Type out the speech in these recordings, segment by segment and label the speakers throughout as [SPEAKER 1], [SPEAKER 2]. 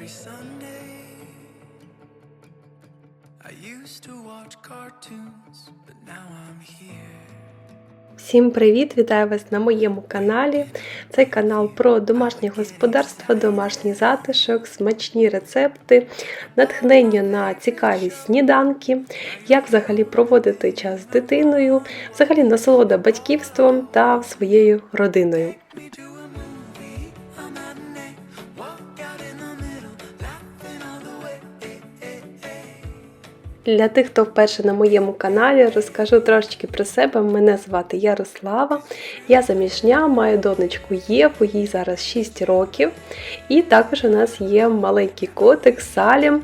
[SPEAKER 1] every Sunday. I used to watch cartoons, but now I'm here.
[SPEAKER 2] Всім привіт! Вітаю вас на моєму каналі. Цей канал про домашнє господарство, домашній затишок, смачні рецепти, натхнення на цікаві сніданки, як взагалі проводити час з дитиною, взагалі насолода батьківством та своєю родиною. Для тих, хто вперше на моєму каналі, розкажу трошечки про себе. Мене звати Ярослава. Я заміжня, маю донечку Єву, їй зараз 6 років. І також у нас є маленький котик Салім.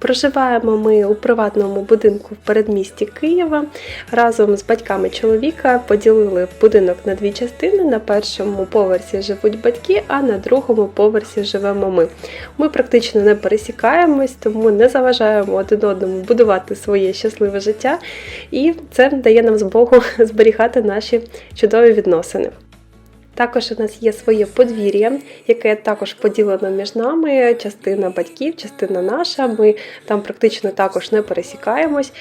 [SPEAKER 2] Проживаємо ми у приватному будинку в передмісті Києва. Разом з батьками чоловіка поділили будинок на дві частини. На першому поверсі живуть батьки, а на другому поверсі живемо ми. Ми практично не пересікаємось, тому не заважаємо один одному будувати своє щасливе життя, і це дає нам змогу зберігати наші чудові відносини. Також у нас є своє подвір'я, яке також поділено між нами. Частина батьків, частина наша. Ми там практично також не пересікаємось.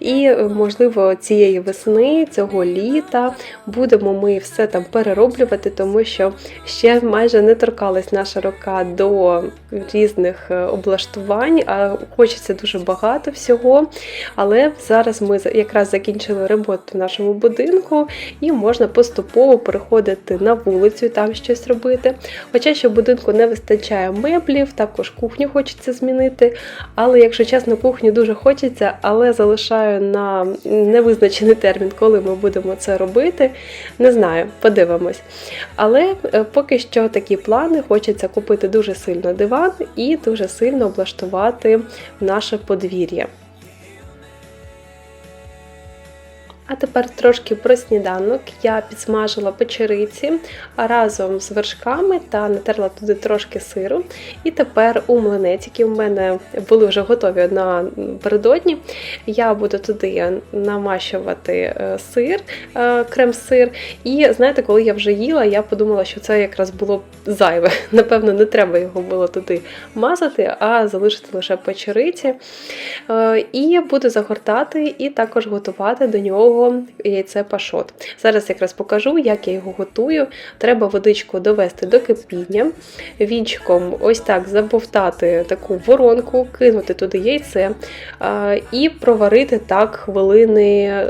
[SPEAKER 2] І, е, можливо, цієї весни, цього літа будемо ми все там перероблювати, тому що ще майже не торкалась наша рука до різних е, облаштувань, а хочеться дуже багато всього. Але зараз ми якраз закінчили роботу в нашому будинку і можна поступово переходити на вулицю, там щось робити. Хоча ще в будинку не вистачає меблів, також кухню хочеться змінити. Але, якщо чесно, кухню дуже хочеться, але залишаю на невизначений термін, коли ми будемо це робити. Не знаю, подивимось. Але е, поки що такі плани хочеться купити дуже сильно диван і дуже сильно облаштувати наше подвір'я. А тепер трошки про сніданок. Я підсмажила печериці разом з вершками та натерла туди трошки сиру. І тепер у млинець, які в мене були вже готові напередодні, я буду туди намащувати е, сир, е, крем-сир. І знаєте, коли я вже їла, я подумала, що це якраз було зайве. Напевно, не треба його було туди мазати, а залишити лише печериці. Е, І буду загортати і також готувати до нього яйце пашот. Зараз якраз покажу, як я його готую. Треба водичку довести до кипіння, вінчиком ось так забовтати таку воронку, кинути туди яйце і проварити так хвилини.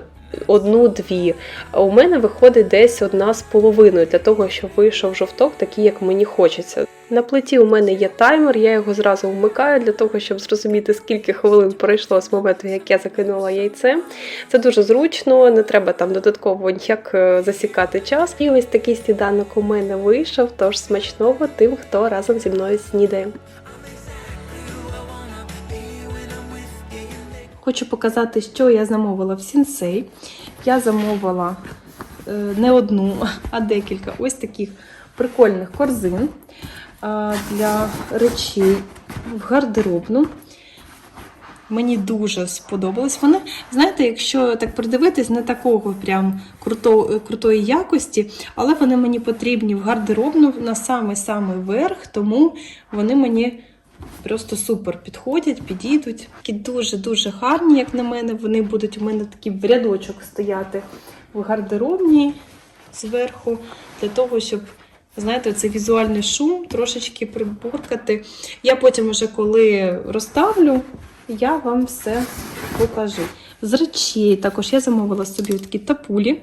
[SPEAKER 2] Одну-дві. А У мене виходить десь одна з половиною для того, щоб вийшов жовток, такий, як мені хочеться. На плиті у мене є таймер, я його зразу вмикаю для того, щоб зрозуміти, скільки хвилин пройшло з моменту, як я закинула яйце. Це дуже зручно, не треба там додатково ніяк е, засікати час. І ось такий сніданок у мене вийшов, тож смачного тим, хто разом зі мною снідає. Хочу показати, що я замовила в Сінсей. Я замовила е, не одну, а декілька ось таких прикольних корзин е, для речей в гардеробну. Мені дуже сподобалось. Вони, знаєте, якщо так придивитись, не такого прям круто, крутої якості, але вони мені потрібні в гардеробну на самий-самий верх, тому вони мені просто супер підходять, підійдуть. Такі дуже-дуже гарні, як на мене. Вони будуть у мене такі в рядочок стояти в гардеробній зверху, для того, щоб. Знаєте, цей візуальний шум трошечки прибуркати. Я потім, уже коли розставлю, я вам все покажу. З речей також я замовила собі такі тапулі.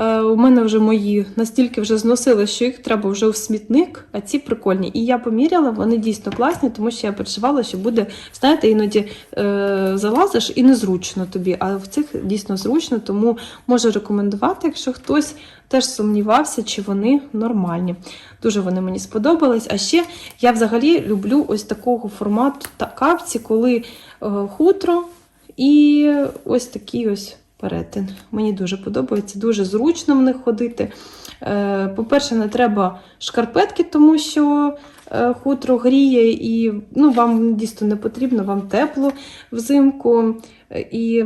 [SPEAKER 2] Е, у мене вже мої настільки вже зносили, що їх треба вже в смітник, а ці прикольні. І я поміряла, вони дійсно класні, тому що я переживала, що буде, знаєте, іноді е, залазиш і незручно тобі. А в цих дійсно зручно, тому можу рекомендувати, якщо хтось теж сумнівався, чи вони нормальні. Дуже вони мені сподобались. А ще я взагалі люблю ось такого формату та капці, коли е, хутро і ось такий ось перетин. Мені дуже подобається, дуже зручно в них ходити. Е, По-перше, не треба шкарпетки, тому що е, хутро гріє і ну, вам дійсно не потрібно, вам тепло взимку. І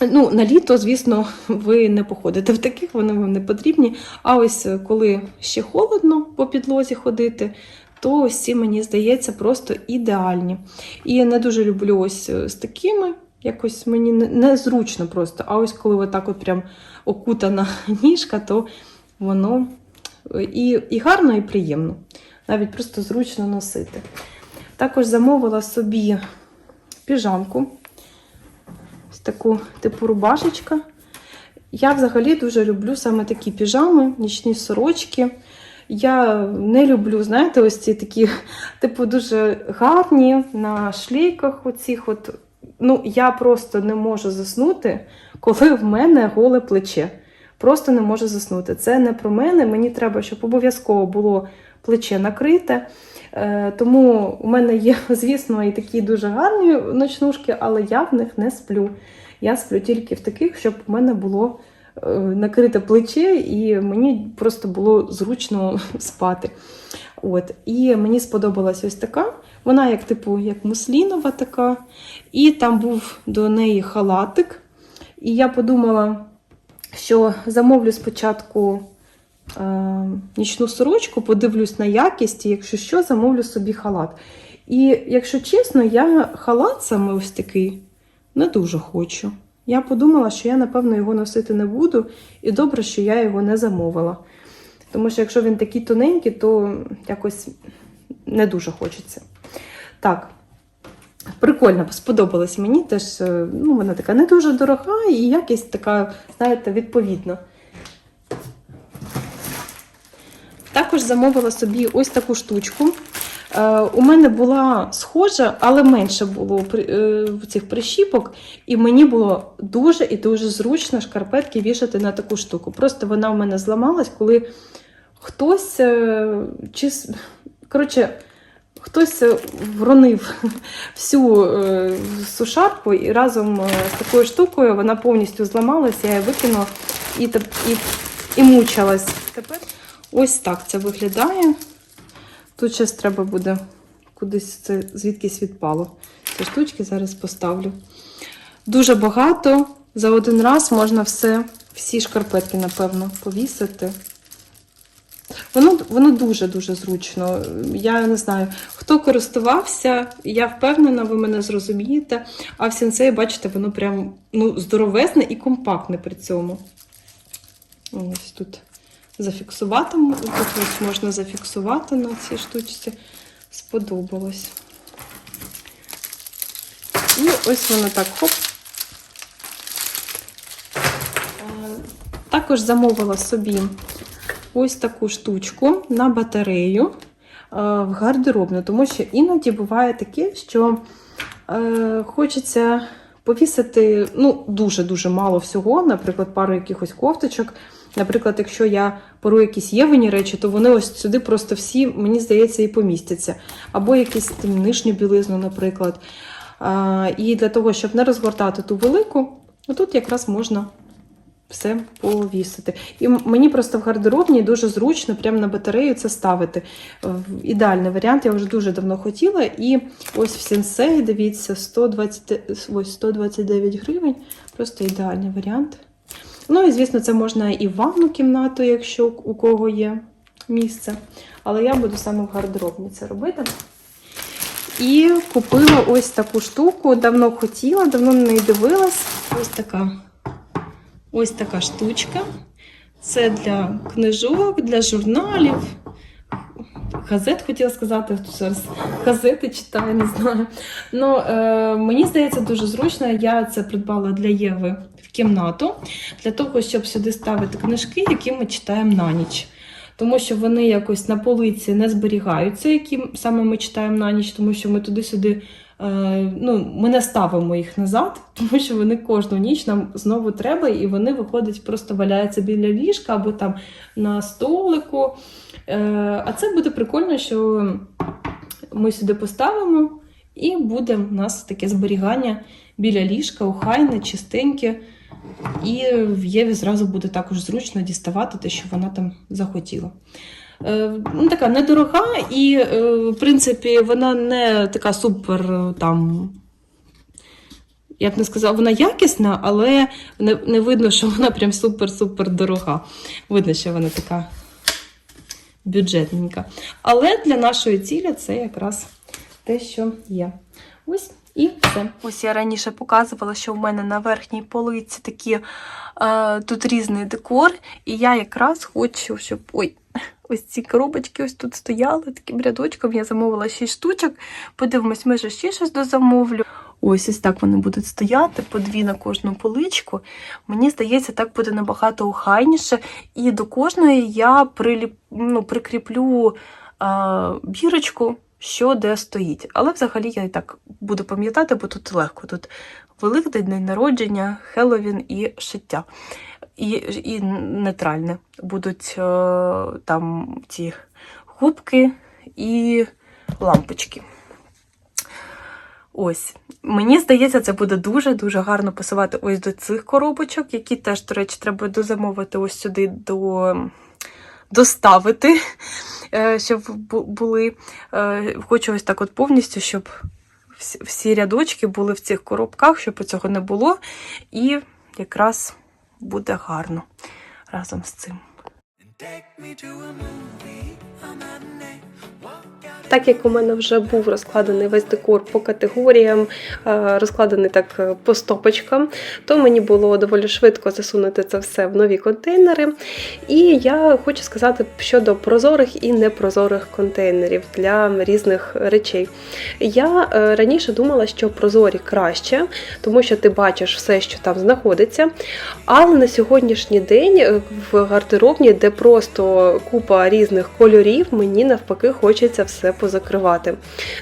[SPEAKER 2] Ну, на літо, звісно, ви не походите в таких, вони вам не потрібні. А ось е, коли ще холодно по підлозі ходити, то ось ці, мені здається, просто ідеальні. І я не дуже люблю ось з такими. Якось мені незручно просто. А ось коли отак от прям окутана ніжка, то воно е, і, і гарно, і приємно. Навіть просто зручно носити. Також замовила собі піжамку. Таку типу рубашечка. Я взагалі дуже люблю саме такі піжами, нічні сорочки. Я не люблю, знаєте, ось ці такі, типу, дуже гарні на шлейках. Оцих от. Ну, я просто не можу заснути, коли в мене голе плече. Просто не можу заснути. Це не про мене. Мені треба, щоб обов'язково було плече накрите. Е, Тому у мене є, звісно, і такі дуже гарні ночнушки, але я в них не сплю. Я сплю тільки в таких, щоб у мене було е, накрите плече, і мені просто було зручно спати. От. І мені сподобалась ось така. Вона як типу як муслінова така. І там був до неї халатик. І я подумала, що замовлю спочатку е, нічну сорочку, подивлюсь на якість, і якщо що, замовлю собі халат. І якщо чесно, я халат саме ось такий не дуже хочу. Я подумала, що я, напевно, його носити не буду, і добре, що я його не замовила. Тому що якщо він такий тоненький, то якось не дуже хочеться. Так, прикольно, сподобалась мені теж. е, Ну, вона така не дуже дорога і якість така, знаєте, відповідна. Також замовила собі ось таку штучку. Е, у мене була схожа, але менше було е, цих прищіпок, і мені було дуже і дуже зручно шкарпетки вішати на таку штуку. Просто вона в мене зламалась, коли хтось чи коротше, хтось е, вронив всю е, сушарку і разом е, з такою штукою вона повністю зламалася, я її викинула і, і, і мучилась. Тепер ось так це виглядає. Тут зараз треба буде кудись це звідкись відпало. Ці штучки зараз поставлю. Дуже багато. За один раз можна все, всі шкарпетки, напевно, повісити. Воно, воно дуже-дуже зручно. Я не знаю, хто користувався, я впевнена, ви мене зрозумієте. А в сенсеї, бачите, воно прям ну, здоровезне і компактне при цьому. Ось тут зафіксувати. Тут ось можна зафіксувати на цій штучці. Сподобалось. І ось воно так хоп. Е, Також замовила собі ось таку штучку на батарею е, в гардеробну, тому що іноді буває таке, що е, хочеться повісити ну, дуже-дуже мало всього, наприклад, пару якихось кофточок. Наприклад, якщо я пору якісь євені речі, то вони ось сюди просто всі, мені здається, і помістяться. Або якісь там нижню білизну, наприклад. А, і для того, щоб не розгортати ту велику, отут якраз можна все повісити. І мені просто в гардеробній дуже зручно прямо на батарею це ставити. Е, Ідеальний варіант, я вже дуже давно хотіла. І ось в сенсей, дивіться, 120, ось 129 гривень. Просто ідеальний варіант. Ну і звісно, це можна і в ванну кімнату, якщо у кого є місце. Але я буду саме в гардеробні це робити. І купила ось таку штуку. Давно хотіла, давно на неї дивилась. Ось така. Ось така штучка. Це для книжок, для журналів. Газет хотіла сказати, зараз газети читаю, не знаю. Ну, е, мені здається, дуже зручно. Я це придбала для Єви в кімнату, для того, щоб сюди ставити книжки, які ми читаємо на ніч. Тому що вони якось на полиці не зберігаються, які саме ми читаємо на ніч, тому що ми туди-сюди. Е, Ну, ми не ставимо їх назад, тому що вони кожну ніч нам знову треба, і вони виходять, просто валяються біля ліжка або там на столику. Е, А це буде прикольно, що ми сюди поставимо, і буде в нас таке зберігання біля ліжка, охайне, чистеньке. І в Єві зразу буде також зручно діставати те, що вона там захотіла. Е, Ну, така недорога, і, е, в принципі, вона не така супер е, там. Я б не сказала, вона якісна, але не, не видно, що вона прям супер-супер дорога. Видно, що вона така бюджетненька. Але для нашої цілі це якраз те, що є. Ось і все. Ось я раніше показувала, що в мене на верхній полиці такі е, тут різний декор, і я якраз хочу, щоб ой, ось ці коробочки ось тут стояли таким рядочком. Я замовила 6 штучок. Подивимось, може ще щось дозамовлю. Ось ось так вони будуть стояти, по дві на кожну поличку. Мені здається, так буде набагато охайніше. І до кожної я приліп, ну, прикріплю а, бірочку, що де стоїть. Але взагалі я і так буду пам'ятати, бо тут легко. Тут Великдень, день народження, Хеллоуін і шиття. І, і нейтральне. Будуть е, там ці губки і лампочки. Ось. Мені здається, це буде дуже-дуже гарно пасувати ось до цих коробочок, які теж, до речі, треба дозамовити ось сюди до. доставити, е, щоб були. Е, Хочу ось так от повністю, щоб всі рядочки були в цих коробках, щоб цього не було. І якраз буде гарно разом з цим.
[SPEAKER 3] Так як у мене вже був розкладений весь декор по категоріям, е, розкладений так е, по стопочкам, то мені було доволі швидко засунути це все в нові контейнери. І я хочу сказати щодо прозорих і непрозорих контейнерів для різних речей. Я е, раніше думала, що прозорі краще, тому що ти бачиш все, що там знаходиться. Але на сьогоднішній день в гардеробні, де просто купа різних кольорів, мені навпаки хочеться все позакривати.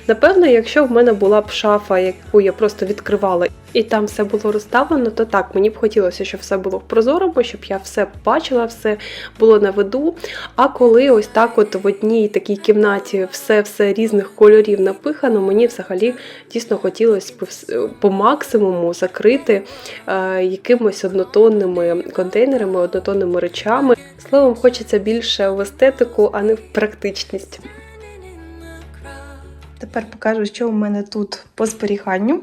[SPEAKER 3] Напевно, якщо в мене була б шафа, яку я просто відкривала, і там все було розставлено, то так, мені б хотілося, щоб все було в прозорому, щоб я все бачила, все було на виду. А коли ось так, от в одній такій кімнаті все-все різних кольорів напихано, мені взагалі дійсно хотілося по максимуму закрити е, якимось однотонними контейнерами, однотонними речами. Словом, хочеться більше в естетику, а не в практичність.
[SPEAKER 2] Тепер покажу, що у мене тут по зберіганню.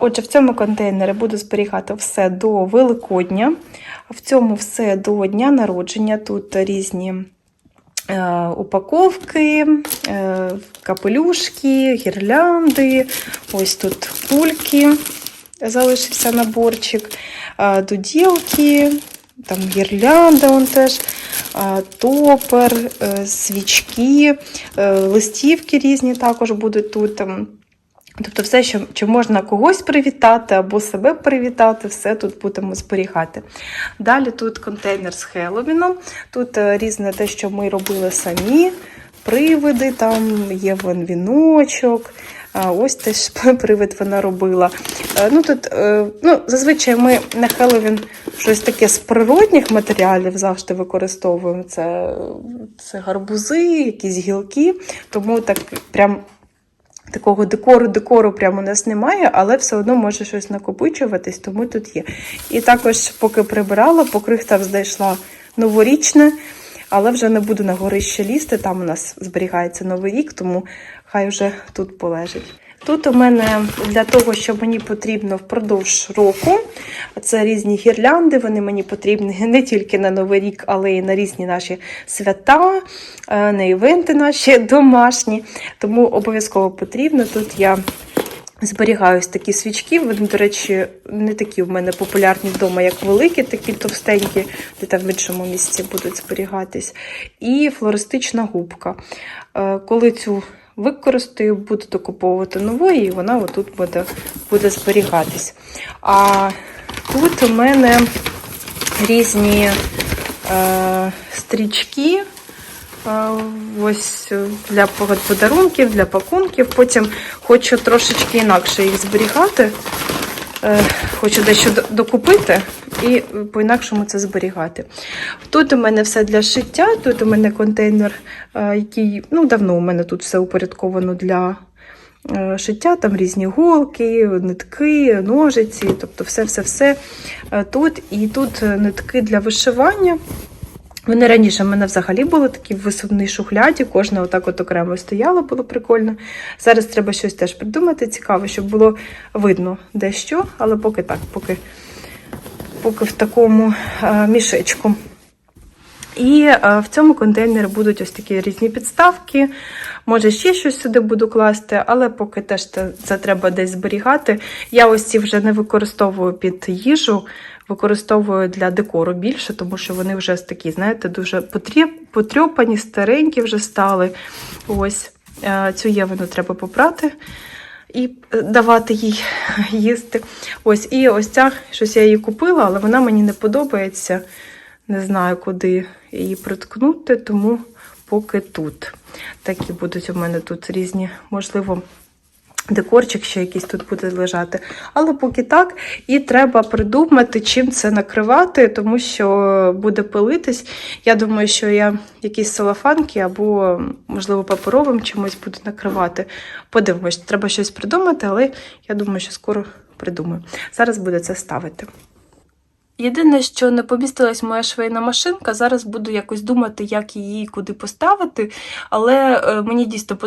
[SPEAKER 2] Отже, в цьому контейнері буду зберігати все до Великодня, в цьому все до дня народження. Тут різні е, упаковки, е, капелюшки, гірлянди, ось тут кульки, залишився наборчик, е, дуділки, там гірлянда он теж, топер, е, свічки, е, листівки різні також будуть тут. Тобто все, що, чи можна когось привітати або себе привітати, все тут будемо зберігати. Далі тут контейнер з Хеллоуіном, тут е, різне те, що ми робили самі, привиди, там є віночок. Ось теж привид вона робила. Е, Ну, тут, е, ну, зазвичай ми на Хеллоуін щось таке з природних матеріалів завжди використовуємо. Це, це гарбузи, якісь гілки, тому так прям такого декору, декору прямо у нас немає, але все одно може щось накопичуватись, тому тут є. І також, поки прибирала, по крихтам знайшла новорічне, але вже не буду на горище лізти, там у нас зберігається новий рік, тому хай вже тут полежить. Тут у мене для того, що мені потрібно впродовж року, це різні гірлянди, вони мені потрібні не тільки на Новий рік, але й на різні наші свята, е, на івенти наші домашні. Тому обов'язково потрібно. Тут я зберігаю такі свічки. Вони, до речі, не такі в мене популярні вдома, як великі, такі товстенькі, де там в іншому місці будуть зберігатись. І флористична губка. Е, Коли цю використаю, буду докуповувати нової, і вона отут буде, буде зберігатись. А тут у мене різні е, стрічки. Е, Ось для подарунків, для пакунків. Потім хочу трошечки інакше їх зберігати. Е, Хочу дещо докупити і по-інакшому це зберігати. Тут у мене все для шиття, тут у мене контейнер, е, який ну, давно у мене тут все упорядковано для е, шиття, там різні голки, нитки, ножиці, тобто все-все-все тут. І тут нитки для вишивання. Вони раніше в мене взагалі були такі в висувній шухляді, кожна отак от окремо стояла, було прикольно. Зараз треба щось теж придумати, цікаво, щоб було видно де що, але поки так, поки, поки в такому е, мішечку. І е, в цьому контейнері будуть ось такі різні підставки. Може, ще щось сюди буду класти, але поки теж це, треба десь зберігати. Я ось ці вже не використовую під їжу, використовую для декору більше, тому що вони вже такі, знаєте, дуже потрьопані, старенькі вже стали. Ось е, цю євину треба попрати і е, давати їй їсти. Ось, і ось ця, щось я її купила, але вона мені не подобається. Не знаю, куди її приткнути, тому поки тут. Такі будуть у мене тут різні, можливо, декорчик ще якийсь тут буде лежати. Але поки так, і треба придумати, чим це накривати, тому що буде пилитись. Я думаю, що я якісь салафанки або, можливо, паперовим чимось буду накривати. Подивимось, треба щось придумати, але я думаю, що скоро придумаю. Зараз буду це ставити. Єдине, що не помістилась моя швейна машинка, зараз буду якось думати, як її куди поставити. Але е, мені дійсно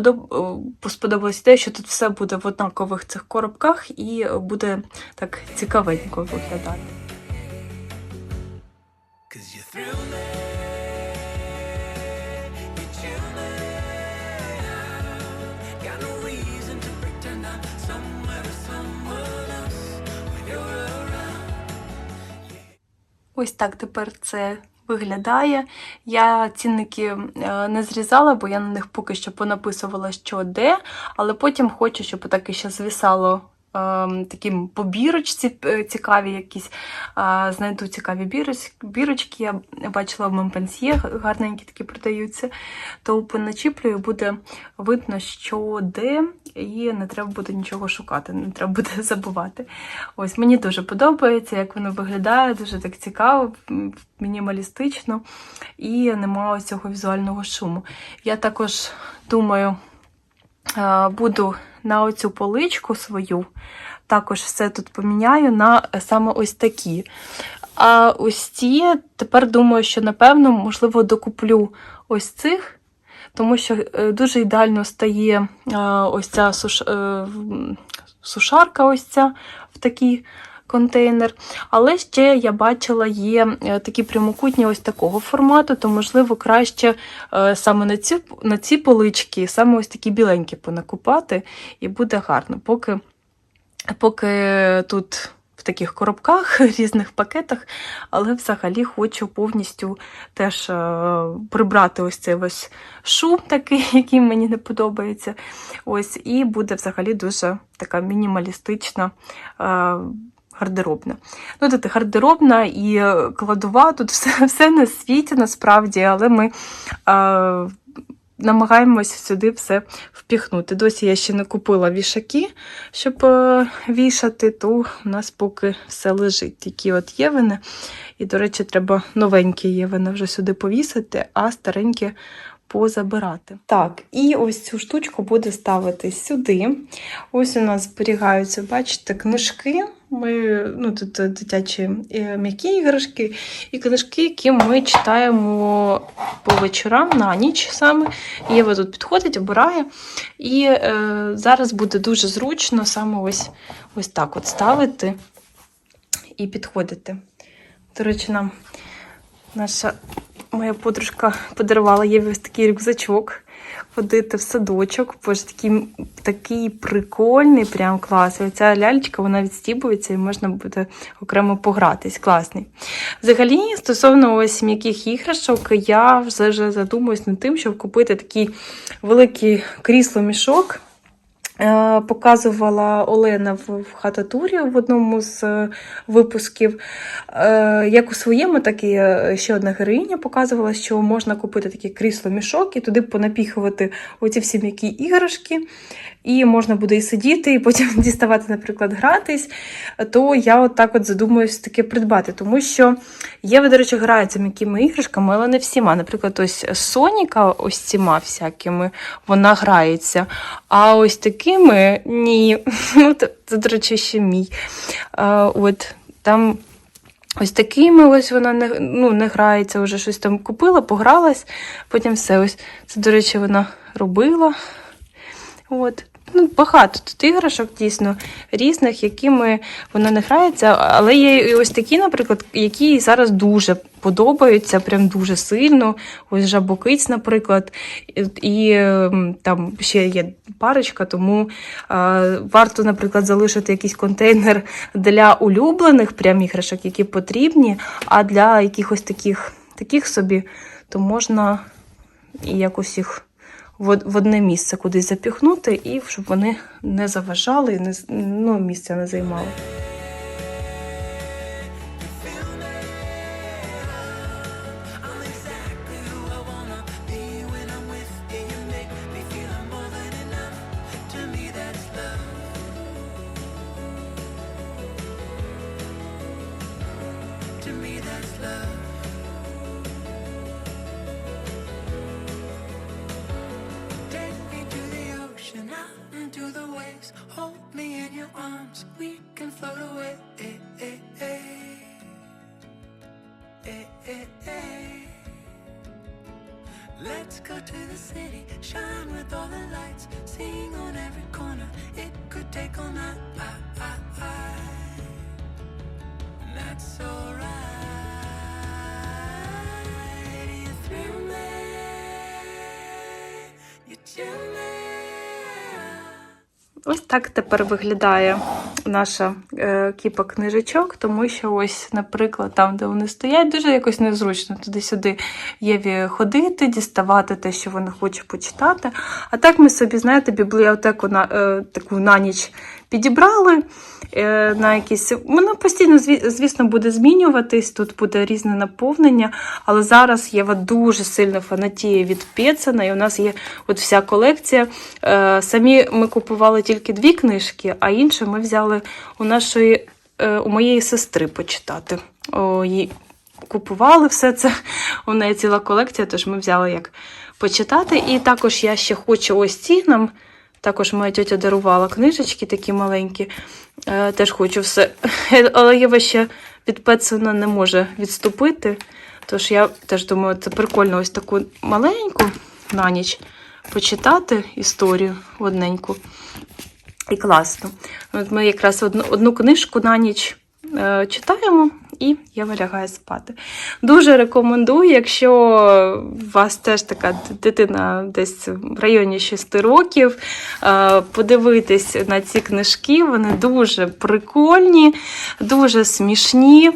[SPEAKER 2] е, сподобалось те, що тут все буде в однакових цих коробках і буде так цікавенько виглядати. Ось так тепер це виглядає. Я цінники е, не зрізала, бо я на них поки що понаписувала, що де, але потім хочу, щоб так ще звисало. Ем, Такі по е, цікаві якісь, знайду цікаві бірочки. Я бачила в Монпансьє, гарненькі такі продаються. То поначіплюю, буде видно, що де, і не треба буде нічого шукати, не треба буде забувати. Ось мені дуже подобається, як воно виглядає, дуже так цікаво, мінімалістично і немає цього візуального шуму. Я також думаю, буду на оцю поличку свою, також все тут поміняю на е, саме ось такі. А ось ці тепер думаю, що напевно, можливо, докуплю ось цих. Тому що е, дуже ідеально стає е, ось ця суш... е, сушарка, ось ця в такий контейнер. Але ще я бачила, є е, такі прямокутні ось такого формату, то, можливо, краще е, саме на ці, на ці полички, саме ось такі біленькі понакупати, і буде гарно. Поки, поки тут в таких коробках, різних пакетах, але взагалі хочу повністю теж е, прибрати ось цей ось шум такий, який мені не подобається. Ось, і буде взагалі дуже така мінімалістична. Гардеробна. Ну, тут гардеробна і кладова, тут все, все на світі насправді, але ми е, намагаємося сюди все впіхнути. Досі я ще не купила вішаки, щоб е, вішати, то у нас поки все лежить. Такі от євини. І, до речі, треба новенькі євини вже сюди повісити, а старенькі позабирати. Так, і ось цю штучку буде ставити сюди. Ось у нас зберігаються, бачите, книжки. Ми, ну, тут дитячі е, м'які іграшки і книжки, які ми читаємо по вечорам на ніч саме. Єва тут підходить, обирає. І е, зараз буде дуже зручно саме ось, ось так от ставити і підходити. До речі, нам наша моя подружка подарувала Єві ось такий рюкзачок. Ходити в садочок, боже, такий, такий прикольний, прям клас. І оця ляльчика вона відстібується і можна буде окремо погратись. Класний. Взагалі, стосовно ось м'яких іграшок, я вже задумуюсь над тим, щоб купити такий великий крісло-мішок. Е, Показувала Олена в хататурі в одному з е, випусків. Е, Як у своєму, так і ще одна героїня показувала, що можна купити таке крісло-мішок і туди понапіхувати оці всі м'які іграшки. І можна буде і сидіти, і потім діставати, наприклад, гратись. То я от так от задумуюсь таке придбати, тому що Єва, до речі, грається м'якими іграшками, але не всіма. Наприклад, ось Соніка, ось ціма всякими, вона грається. А ось такими ні. Ну, це, до речі, ще мій. А, от там. Ось такими ось вона не, ну, не грається, вже щось там купила, погралась, потім все. Ось це, до речі, вона робила. От. Ну, багато тут іграшок дійсно різних, якими вона не грається. Але є і ось такі, наприклад, які зараз дуже подобаються, прям дуже сильно. Ось жабокиць, наприклад, і, ем, там ще є парочка, тому е, варто, наприклад, залишити якийсь контейнер для улюблених прям іграшок, які потрібні, а для якихось таких, таких собі, то можна і якось їх в одне місце кудись запіхнути, і щоб вони не заважали, не, ну, місця не займали.
[SPEAKER 1] Let's go to the city, shine with all the lights, sing on every corner. It could take all night.
[SPEAKER 2] Ось так тепер виглядає наша е, кіпа книжечок, тому що ось, наприклад, там, де вони стоять, дуже якось незручно туди-сюди Єві ходити, діставати те, що вона хоче почитати. А так ми собі, знаєте, бібліотеку на е, таку на ніч підібрали. Е, на якісь... Вона постійно, звісно, буде змінюватись, тут буде різне наповнення, але зараз Єва дуже сильно фанатіє від Пєцена, і у нас є от вся колекція. Е, самі ми купували тільки дві книжки, а інше ми взяли у нашої, е, у моєї сестри почитати. О, їй купували все це. У неї ціла колекція, тож ми взяли як почитати. І також я ще хочу ось ці нам. Також моя тетя дарувала книжечки такі маленькі. Е, теж хочу все. Але Єва ще від не може відступити. Тож я теж думаю, це прикольно ось таку маленьку на ніч почитати історію одненьку. І класно. От ми якраз одну, одну книжку на ніч е, читаємо, і Єва лягає спати. Дуже рекомендую, якщо у вас теж така дитина десь в районі 6 років, е, подивитись на ці книжки. Вони дуже прикольні, дуже смішні.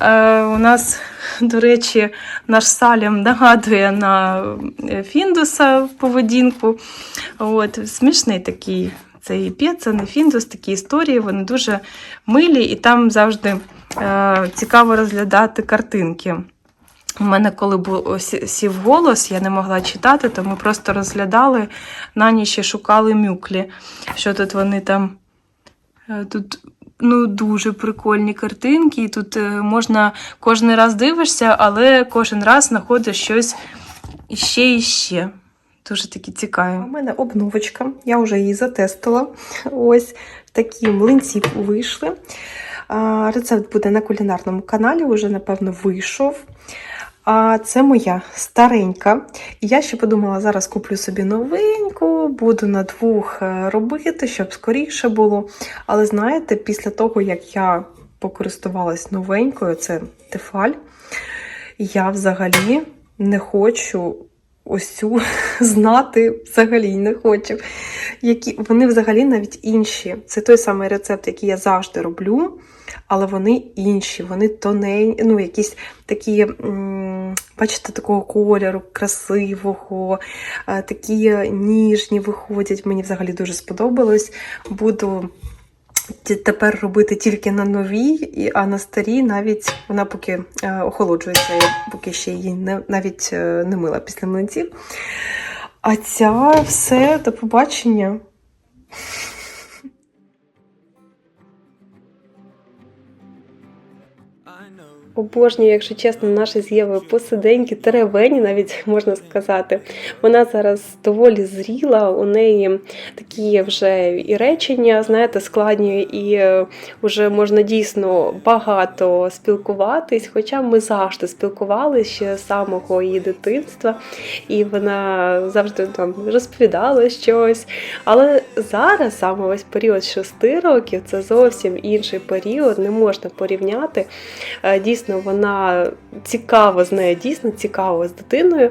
[SPEAKER 2] Е, У нас, до речі, наш Салім нагадує на е, Фіндуса поведінку. От, смішний такий цей Пєцен і Фіндус, такі історії, вони дуже милі, і там завжди е, цікаво розглядати картинки. У мене, коли сів голос, я не могла читати, то ми просто розглядали на ніч і шукали мюклі. Що тут вони там. е, Тут ну, дуже прикольні картинки, і тут е, можна кожен раз дивишся, але кожен раз знаходиш щось іще і ще. Дуже такі цікаві. У мене обновочка, я вже її затестила. Ось такі млинці вийшли. Рецепт буде на кулінарному каналі, вже, напевно, вийшов. А це моя старенька. І я ще подумала, зараз куплю собі новеньку, буду на двох е, робити, щоб скоріше було. Але знаєте, після того, як я покористувалась новенькою, це тефаль, я взагалі не хочу ось цю знати, взагалі не хочу. Які, вони взагалі навіть інші. Це той самий рецепт, який я завжди роблю, але вони інші, вони тоненькі, ну, якісь такі, бачите, такого кольору, красивого, е, такі ніжні виходять. Мені взагалі дуже сподобалось. Буду тепер робити тільки на новій, а на старій навіть вона поки е, охолоджується, я поки ще її не, навіть е, не мила після млинців. А ця все, до побачення.
[SPEAKER 1] I know
[SPEAKER 2] Обожнюю, якщо чесно, наші з Євою посиденьки, теревені, навіть можна сказати. Вона зараз доволі зріла, у неї такі вже і речення, знаєте, складні, і е, вже можна дійсно багато спілкуватись. Хоча ми завжди спілкувалися ще з самого її дитинства, і вона завжди там розповідала щось. Але зараз саме ось період 6 років це зовсім інший період, не можна порівняти. Е, Дійсно, вона цікава з нею, дійсно цікава з дитиною.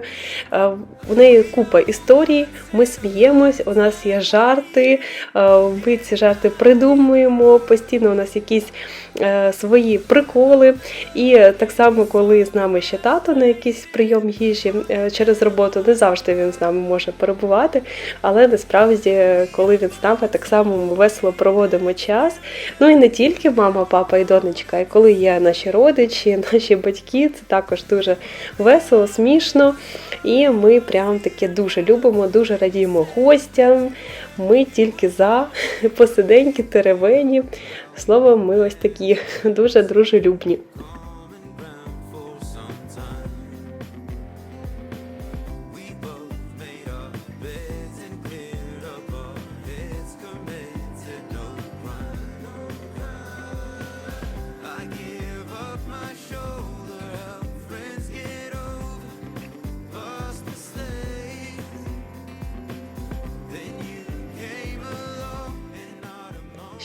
[SPEAKER 2] Е, У неї купа історій, ми сміємось, у нас є жарти, е, ми ці жарти придумуємо, постійно у нас якісь е, свої приколи. І так само, коли з нами ще тато на якийсь прийом їжі е, через роботу, не завжди він з нами може перебувати, але насправді, коли він з нами, так само ми весело проводимо час. Ну і не тільки мама, папа і донечка, і коли є наші родичі, наші батьки, це також дуже весело, смішно. І ми прям таке дуже любимо, дуже радіємо гостям. Ми тільки за посиденьки, теревені. Словом, ми ось такі дуже дружелюбні.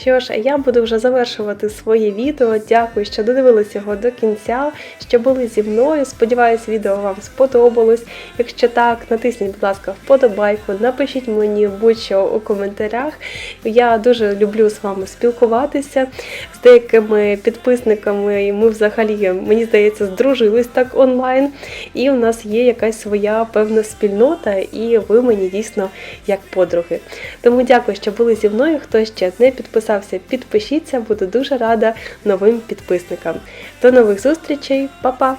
[SPEAKER 2] Що ж, я буду вже завершувати своє відео. Дякую, що додивились його до кінця, що були зі мною. Сподіваюсь, відео вам сподобалось. Якщо так, натисніть, будь ласка, вподобайку, напишіть мені будь-що у коментарях. Я дуже люблю з вами спілкуватися з деякими підписниками. Ми взагалі, мені здається, здружились так онлайн. І у нас є якась своя певна спільнота, і ви мені дійсно як подруги. Тому дякую, що були зі мною. Хто ще не підписався, підпишіться, буду дуже рада новим підписникам. До нових зустрічей, Па-па!